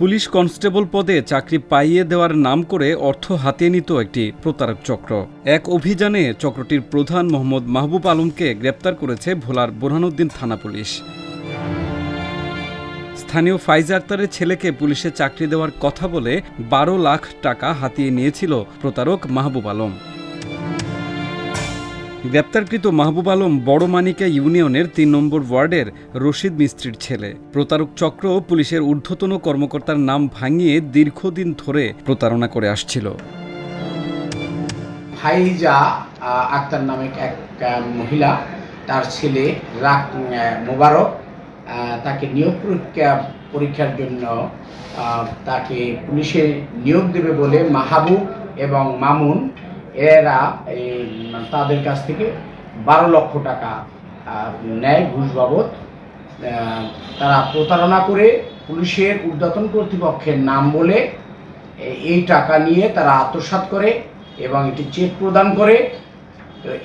Police constable পদে চাকরি পাইয়ে দেওয়ার নাম করে অর্থ হাতিয়ে নিত একটি প্রতারক চক্র। এক অভিযানে চক্রটির প্রধান মোহাম্মদ মাহবুব আলমকে গ্রেপ্তার করেছে ভোলার বোরহানুদ্দিন থানা পুলিশ। স্থানীয় ফাইজ আক্তারের ছেলেকে পুলিশে চাকরি দেওয়ার কথা বলে বারো লাখ টাকা হাতিয়ে নিয়েছিল প্রতারক মাহবুব আলম। গ্রেপ্তারকৃত মাহবুব আলম বড় মানিকা ইউনিয়নের তিন নম্বর ওয়ার্ডের রশিদ মিস্ত্রির ছেলে। প্রতারক চক্র পুলিশের ঊর্ধ্বতন কর্মকর্তার নাম ভাঙিয়ে দীর্ঘদিন ধরে প্রতারণা করে আসছিল। ফাইজা আক্তার নামে এক মহিলা, তার ছেলে রাক মোবারক তাকে নিয়োগ পরীক্ষা, পরীক্ষার জন্য তাকে পুলিশে নিয়োগ দেবে বলে মাহাবুব এবং মামুন এরা এই তাদের কাছ থেকে বারো লক্ষ টাকা নেয় ঘুষ বাবদ। তারা প্রতারণা করে পুলিশের ঊর্ধ্বতন কর্তৃপক্ষের নাম বলে এই টাকা নিয়ে তারা আত্মসাৎ করে এবং এটি চেক প্রদান করে।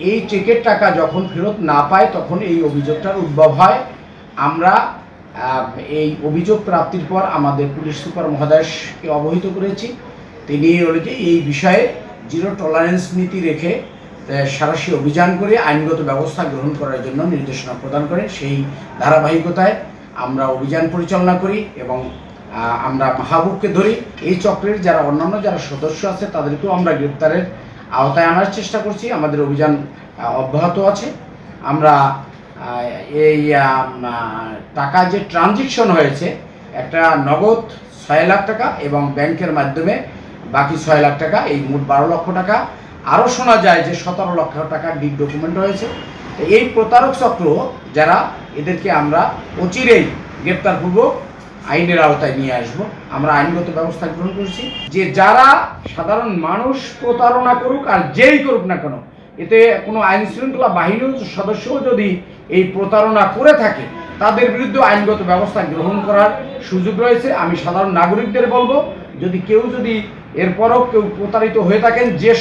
এই চেকের টাকা যখন ফেরত না পায়, তখন এই অভিযোগটার উদ্ভব হয়। আমরা এই অভিযোগ প্রাপ্তির পর আমাদের পুলিশ সুপার মহোদয়কে অবহিত করেছি। তিনি যে এই বিষয়ে জিরো টলারেন্স নীতি রেখে সারাশি অভিযান করে আইনগত ব্যবস্থা গ্রহণ করার জন্য নির্দেশনা প্রদান করে, সেই ধারাবাহিকতায় আমরা অভিযান পরিচালনা করি এবং আমরা মাহবুবকে ধরি। এই চক্রের যারা অন্যান্য যারা সদস্য আছে, তাদেরকেও আমরা গ্রেপ্তারের আওতায় আনার চেষ্টা করছি। আমাদের অভিযান অব্যাহত আছে। আমরা এই টাকা যে ট্রানজেকশন হয়েছে, একটা নগদ ছয় লাখ টাকা এবং ব্যাংকের মাধ্যমে বাকি ছয় লাখ টাকা, এই মোট বারো লক্ষ টাকা। আরও শোনা যায় যে সতেরো লক্ষ টাকার ডিড ডকুমেন্ট রয়েছে। এই প্রতারক চক্র যারা, এদেরকে আমরা অচিরেই গ্রেপ্তারপূর্বক আইনের আওতায় নিয়ে আসব। আমরা আইনগত ব্যবস্থা গ্রহণ করছি। যে যারা সাধারণ মানুষ প্রতারণা করুক আর যেই করুক না কেন, এতে কোনো আইন শৃঙ্খলা বাহিনীর সদস্যও যদি এই প্রতারণা করে থাকে, তাদের বিরুদ্ধে আইনগত ব্যবস্থা গ্রহণ করার সুযোগ রয়েছে। আমি সাধারণ নাগরিকদের বলব, যদি কেউ যদি এরপরও কেউ প্রতারিত হয়ে থাকেন, যে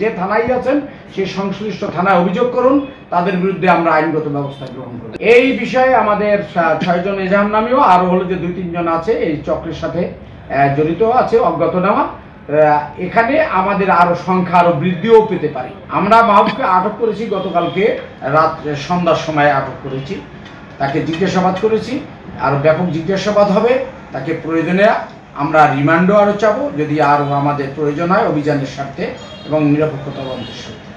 যে থানায় আছেন, সেই সংশ্লিষ্ট থানায় অভিযোগ করুন, তাদের বিরুদ্ধে আমরা আইনগত ব্যবস্থা গ্রহণ করব। এই বিষয়ে আমাদের ছয়জন এজাহার নামেও আরও হলো যে দুই, তিনজন আছে, এই চক্রের সাথে জড়িত আছে অজ্ঞাতনামা এখানে আমাদের আরও সংখ্যা আরও বৃদ্ধিও পেতে পারে। আমরা মাহবুবকে আটক করেছি, গতকালকে রাত সন্ধ্যার সময় আটক করেছি। তাকে জিজ্ঞাসাবাদ করেছি আর ব্যাপক জিজ্ঞাসাবাদ হবে, তাকে প্রয়োজনে আমরা রিমান্ডও আরও চাবো, যদি আরও আমাদের প্রয়োজন হয় অভিযানের স্বার্থে এবং নিরপেক্ষ তদন্তের স্বার্থে।